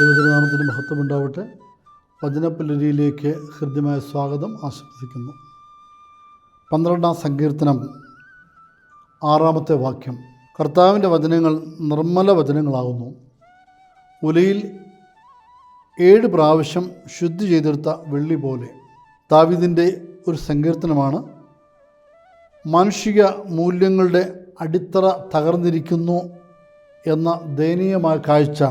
ദൈവത്തിനാമത്തിന് മഹത്വമുണ്ടാവട്ടെ. വചനപ്പുലരിയിലേക്ക് ഹൃദ്യമായ സ്വാഗതം ആശംസിക്കുന്നു. പന്ത്രണ്ടാം സങ്കീർത്തനം ആറാമത്തെ വാക്യം. കർത്താവിന്റെ വചനങ്ങൾ നിർമ്മല വചനങ്ങളാകുന്നു. ഉലയിൽ ഏഴ് പ്രാവശ്യം ശുദ്ധി ചെയ്തെടുത്ത വെള്ളി പോലെ. താവിദിന്റെ ഒരു സങ്കീർത്തനമാണ്. മാനുഷിക മൂല്യങ്ങളുടെ അടിത്തറ തകർന്നിരിക്കുന്നു എന്ന ദയനീയമായ കാഴ്ച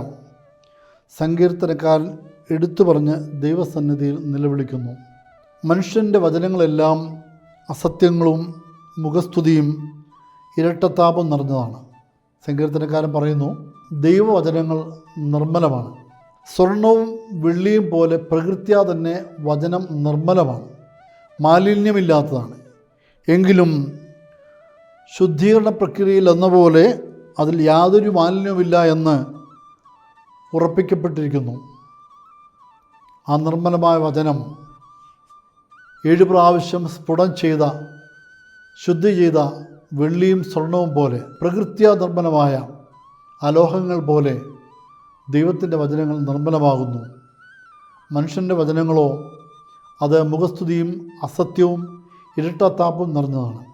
സങ്കീർത്തനക്കാരൻ എടുത്തു പറഞ്ഞ് ദൈവസന്നിധിയിൽ നിലവിളിക്കുന്നു. മനുഷ്യന്റെ വചനങ്ങളെല്ലാം അസത്യങ്ങളും മുഖസ്തുതിയും ഇരട്ടത്താപം നിറഞ്ഞതാണ്. സങ്കീർത്തനക്കാരൻ പറയുന്നു ദൈവവചനങ്ങൾ നിർമ്മലമാണ്. സ്വർണവും വെള്ളിയും പോലെ പ്രകൃത്യാ തന്നെ വചനം നിർമ്മലമാണ്. മാലിന്യമില്ലാത്തതാണ്. എങ്കിലും ശുദ്ധീകരണ പ്രക്രിയയിൽ എന്ന പോലെ അതിൽ യാതൊരു മാലിന്യവുമില്ല എന്ന് ഉറപ്പിക്കപ്പെട്ടിരിക്കുന്നു. ആ നിർമ്മലമായ വചനം ഏഴു പ്രാവശ്യം സ്ഫുടം ചെയ്ത ശുദ്ധി ചെയ്ത വെള്ളിയും സ്വർണവും പോലെ പ്രകൃത്യാ നിർമ്മലമായ അലോഹങ്ങൾ പോലെ ദൈവത്തിന്റെ വചനങ്ങൾ നിർമ്മലമാകുന്നു. മനുഷ്യന്റെ വചനങ്ങളോ അത് മുഖസ്തുതിയും അസത്യവും ഇരട്ടത്താപ്പും നിറഞ്ഞതാണ്.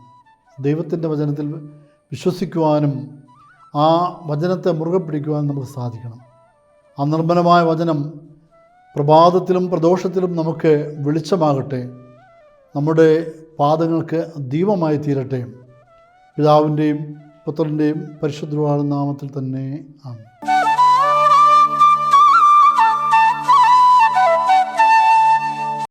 ദൈവത്തിന്റെ വചനത്തിൽ വിശ്വസിക്കുവാനും ആ വചനത്തെ മുറുകെ പിടിക്കുവാനും നമുക്ക് സാധിക്കണം. ആ നിർമ്മലമായ വചനം പ്രഭാതത്തിലും പ്രദോഷത്തിലും നമുക്ക് വെളിച്ചമാകട്ടെ. നമ്മുടെ പാദങ്ങൾക്ക് ദീപമായി തീരട്ടെ. പിതാവിന്റെയും പുത്രന്റെയും പരിശുദ്ധ നാമത്തിൽ തന്നെ ആണ്